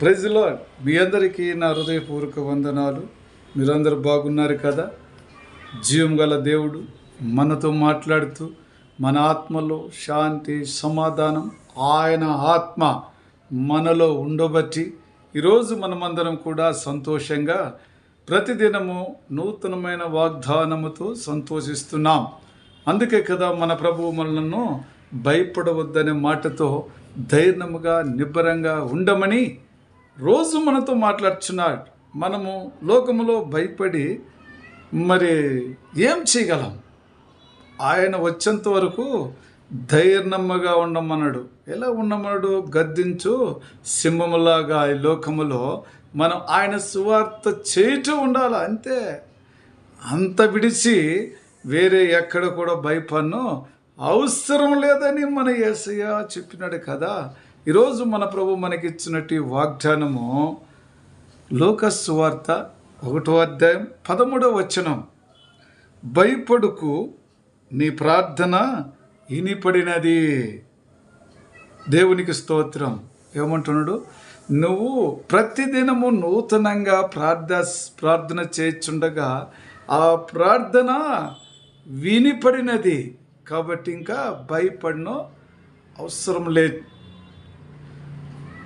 ప్రజలో మీ అందరికీ నా హృదయపూర్వక వందనాలు. మీరందరూ బాగున్నారు కదా? జీవం గల దేవుడు మనతో మాట్లాడుతూ మన ఆత్మలో శాంతి సమాధానం ఆయన ఆత్మ మనలో ఉండబట్టి ఈరోజు మనమందరం కూడా సంతోషంగా ప్రతిదినము నూతనమైన వాగ్దానముతో సంతోషిస్తున్నాం. అందుకే కదా మన ప్రభువు మనలను భయపడవద్దనే మాటతో ధైర్యముగా నిబ్బరంగా ఉండమని రోజు మనతో మాట్లాడుచున్నాడు మనము లోకములో భయపడి మరి ఏం చేయగలం? ఆయన వచ్చేంత వరకు ధైర్యమ్మగా ఉండమన్నాడు. ఎలా ఉండమన్నాడు? గద్దించు సింహములాగా ఈ లోకములో మనం ఆయన సువార్త చేయటూ ఉండాలి? అంతే. అంత విడిచి వేరే ఎక్కడ కూడా భయపడను అవసరం లేదని మన యేసయ్య చెప్పినాడు కదా. ఈరోజు మన ప్రభు మనకిచ్చినట్టు వాగ్దానము లోకస్వార్త ఒకటో అధ్యాయం పదమూడవ వచనం. భయపడుకు నీ ప్రార్థన ఇనిపడినది. దేవునికి స్తోత్రం. ఏమంటున్నాడు? నువ్వు ప్రతిదినము నూతనంగా ప్రార్థ ప్రార్థన చేర్చుండగా ఆ ప్రార్థన వినిపడినది. కాబట్టి ఇంకా భయపడను అవసరం లేదు.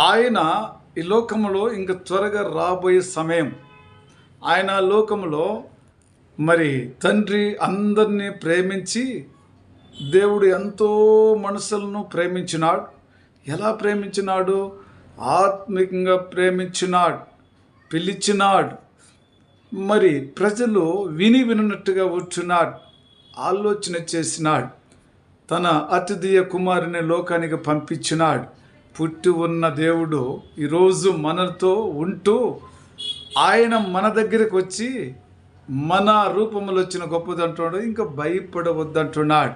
ఆయన ఈ లోకములో ఇంక త్వరగా రాబోయే సమయం. ఆయన లోకములో మరి తండ్రి అందరినీ ప్రేమించి దేవుడు ఎంతో మనుషులను ప్రేమించినాడు. ఎలా ప్రేమించినాడు? ఆత్మికంగా ప్రేమించినాడు పిలిచినాడు. మరి ప్రజలు విని వినున్నట్టుగా కూర్చున్నాడు ఆలోచన చేసినాడు. తన అతిథియ కుమారుని లోకానికి పంపించినాడు. పుట్టి ఉన్న దేవుడు ఈరోజు మనతో ఉంటూ ఆయన మన దగ్గరికి వచ్చి మన రూపంలో వచ్చిన గొప్పదంటున్నాడు ఇంకా భయపడవద్దంటున్నాడు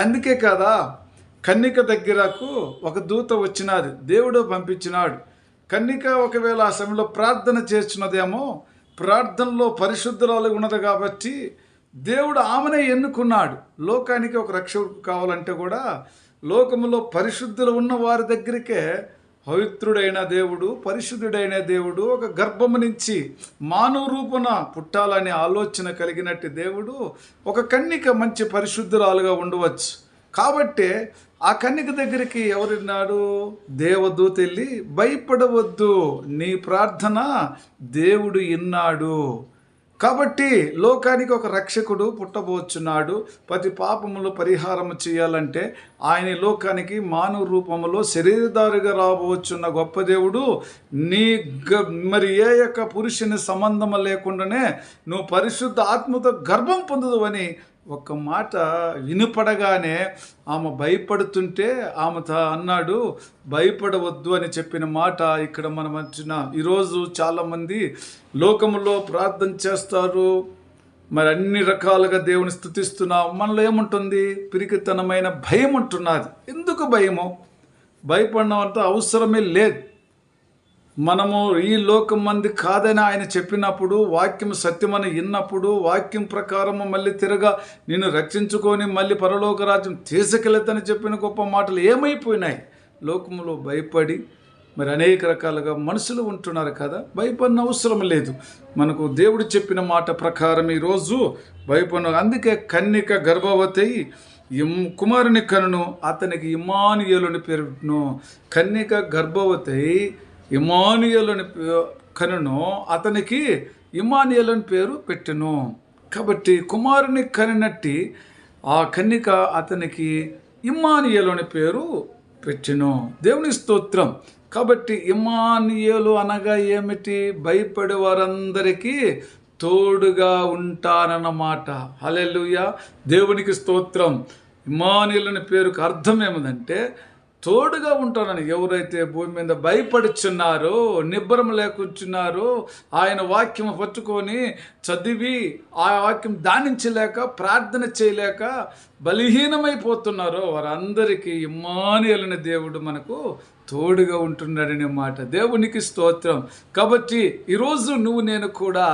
అందుకే కదా కన్నిక దగ్గరకు ఒక దూత వచ్చినది దేవుడు పంపించినాడు. కన్నిక ఒకవేళ ఆ సమయంలో ప్రార్థన చేస్తున్నదేమో ప్రార్థనలో పరిశుద్ధురాలు ఉన్నది కాబట్టి దేవుడు ఆమెనే ఎన్నుకున్నాడు. లోకానికి ఒక రక్షకుడు కావాలంటే కూడా లోకములో పరిశుద్ధులు ఉన్న వారి దగ్గరికే పవిత్రుడైన దేవుడు పరిశుద్ధుడైన దేవుడు ఒక గర్భము నుంచి మానవ రూపున పుట్టాలనే ఆలోచన కలిగినట్టు దేవుడు ఒక కన్నిక మంచి పరిశుద్ధురాలుగా ఉండవచ్చు. కాబట్టే ఆ కన్నిక దగ్గరికి ఎవరున్నాడు? దేవదూత వెళ్ళి భయపడవద్దు నీ ప్రార్థన దేవుడు ఇన్నాడు. కాబట్టి లోకానికి ఒక రక్షకుడు పుట్టబోచున్నాడు. ప్రతి పాపములు పరిహారం చేయాలంటే ఆయన లోకానికి మానవ రూపంలో శరీరదారుగా రాబోచున్న గొప్ప దేవుడు నీ గ మరి ఏ యొక్క పురుషుని సంబంధం లేకుండానే నువ్వు పరిశుద్ధ ఆత్మతో గర్భం పొందదు అని ఒక మాట వినపడగానే ఆమె భయపడుతుంటే ఆమె అన్నాడు భయపడవద్దు అని చెప్పిన మాట ఇక్కడ మనం వచ్చిన ఈరోజు చాలామంది లోకంలో ప్రార్థన చేస్తారు. మరి అన్ని రకాలుగా దేవుని స్థుతిస్తున్నాం. మనలో ఏముంటుంది? పిరికితనమైన భయం ఉంటున్నది ఎందుకు భయము? భయపడడం అంత అవసరమే లేదు. మనము ఈ లోకం మంది కాదని ఆయన చెప్పినప్పుడు వాక్యం సత్యమని విన్నప్పుడు వాక్యం ప్రకారము మళ్ళీ తిరగా నిన్ను రక్షించుకొని మళ్ళీ పరలోక రాజ్యం చెప్పిన గొప్ప మాటలు ఏమైపోయినాయి? లోకములో భయపడి మరి అనేక రకాలుగా మనుషులు ఉంటున్నారు కదా భయపడిన అవసరం లేదు. మనకు దేవుడు చెప్పిన మాట ప్రకారం ఈరోజు భయపడిన అందుకే కన్నిక గర్భవతి ఇమ్ కుమారుని కనును అతనికి ఇమానియలుని పేరును. కన్నిక గర్భవతి ఇమానియలుని పే- కనును అతనికి ఇమానియలుని పేరు పెట్టెను. కాబట్టి కుమారుని కనినట్టి ఆ కన్నిక అతనికి ఇమానియలుని పేరు పెట్టెను. దేవుని స్తోత్రం. కాబట్టి ఇమానియలు అనగా ఏమిటి? భయపడే వారందరికీ తోడుగా ఉంటానన్నమాట హలెలుయ దేవునికి స్తోత్రం. ఇమానియలుని పేరుకు అర్థం ఏమిటంటే తోడుగా ఉంటానని ఎవరైతే భూమి మీద భయపడుచున్నారో నిబ్బరం లేకుంటున్నారో ఆయన వాక్యం పట్టుకొని చదివి ఆ వాక్యం దానించలేక ప్రార్థన చేయలేక బలహీనమైపోతున్నారో వారందరికీ ఇమ్మానియలని దేవుడు మనకు తోడుగా ఉంటున్నాడనే మాట. దేవునికి స్తోత్రం. కాబట్టి ఈరోజు నువ్వు నేను కూడా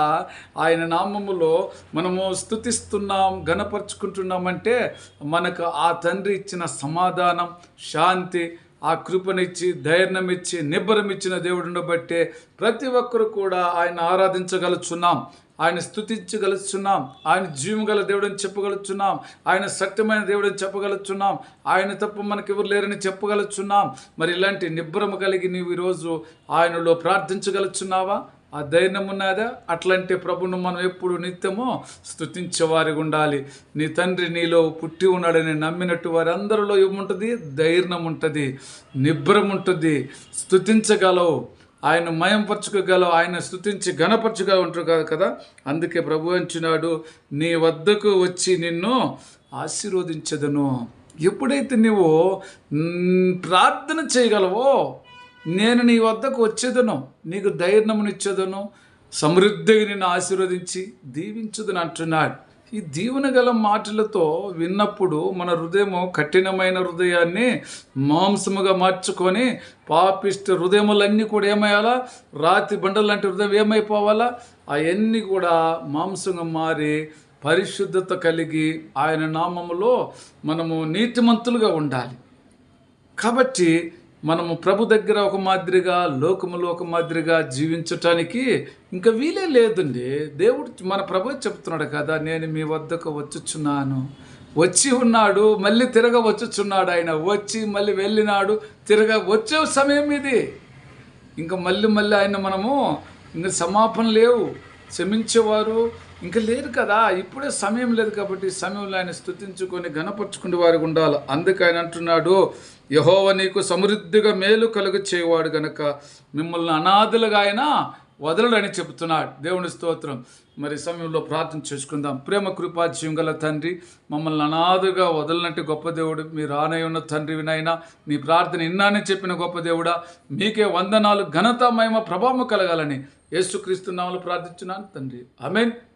ఆయన నామములో మనము స్థుతిస్తున్నాం గణపరుచుకుంటున్నామంటే మనకు ఆ తండ్రి ఇచ్చిన సమాధానం శాంతి ఆ కృపనిచ్చి ధైర్యం ఇచ్చి నిబ్బరం ఇచ్చిన దేవుడిని బట్టే ప్రతి ఒక్కరు కూడా ఆయన ఆరాధించగలుచున్నాం. ఆయన స్థుతించగలుచున్నాం ఆయన జీవం గల దేవుడని చెప్పగలుచున్నాం. ఆయన సత్యమైన దేవుడని చెప్పగలుచున్నాం. ఆయన తప్ప మనకి ఎవరు లేరని చెప్పగలుచున్నాం. మరి ఇలాంటి నిబ్బరము కలిగి నీవు ఈరోజు ఆయనలో ప్రార్థించగలుచున్నావా? ఆ ధైర్యం ఉన్నదా? అట్లాంటి ప్రభును మనం ఎప్పుడు నిత్యమో స్థుతించేవారిగా ఉండాలి. నీ తండ్రి నీలో పుట్టి ఉన్నాడని నమ్మినట్టు వారందరిలో ఏముంటుంది? ధైర్యం ఉంటుంది. నిబ్రం ఉంటుంది. స్థుతించగలవు ఆయన మయంపరచుకోగలవు. ఆయన స్థుతించి గణపరచుగా ఉంటారు కదా అందుకే ప్రభు అంచున్నాడు నీ వద్దకు వచ్చి నిన్ను ఆశీర్వదించదును. ఎప్పుడైతే నువ్వు ప్రార్థన చేయగలవో నేను నీ వద్దకు వచ్చేదను నీకు ధైర్యమునిచ్చేదను సమృద్ధిగా నిన్ను ఆశీర్వదించి దీవించుదని అంటున్నాడు. ఈ దీవెన గల మాటలతో విన్నప్పుడు మన హృదయము కఠినమైన హృదయాన్ని మాంసముగా మార్చుకొని పాపిష్ట హృదయములన్నీ కూడా ఏమయ్యాలా? రాతి బండలు లాంటి హృదయం ఏమైపోవాలా? అవన్నీ కూడా మాంసంగా మారి పరిశుద్ధత కలిగి ఆయన నామములో మనము నీతిమంతులుగా ఉండాలి. కాబట్టి మనము ప్రభు దగ్గర ఒక మాదిరిగా లోకములో ఒక మాదిరిగా జీవించటానికి ఇంకా వీలే లేదండి. దేవుడు మన ప్రభు చెప్తున్నాడు కదా నేను మీ వద్దకు వచ్చుచున్నాను. వచ్చి ఉన్నాడు మళ్ళీ తిరగ వచ్చుచున్నాడు ఆయన. వచ్చి మళ్ళీ వెళ్ళినాడు తిరగ వచ్చే సమయం ఇది. ఇంకా మళ్ళీ మళ్ళీ ఆయన మనము ఇంకా సమాపన లేవు. క్షమించేవారు ఇంకా లేదు కదా ఇప్పుడే సమయం లేదు కాబట్టి సమయంలో ఆయన స్థుతించుకొని గణపరుచుకునే వారికి ఉండాలి. అందుకే ఆయన అంటున్నాడు యహోవ నీకు సమృద్ధిగా మేలు కలుగు చేయవాడు గనక మిమ్మల్ని అనాథులుగా ఆయన వదలడని చెబుతున్నాడు. దేవుని స్తోత్రం. మరి సమయంలో ప్రార్థన చేసుకుందాం. ప్రేమ కృపా జీవంగల తండ్రి మమ్మల్ని అనాథుగా వదలనట్టు గొప్ప దేవుడు మీరు రానయ్య ఉన్న తండ్రి వినైనా నీ ప్రార్థన ఇన్నానని చెప్పిన గొప్ప దేవుడా మీకే వందనాలు ఘనత మహిమ ప్రభావం కలగాలని యేసుక్రీస్తు నామలు ప్రార్థించున్నాను తండ్రి.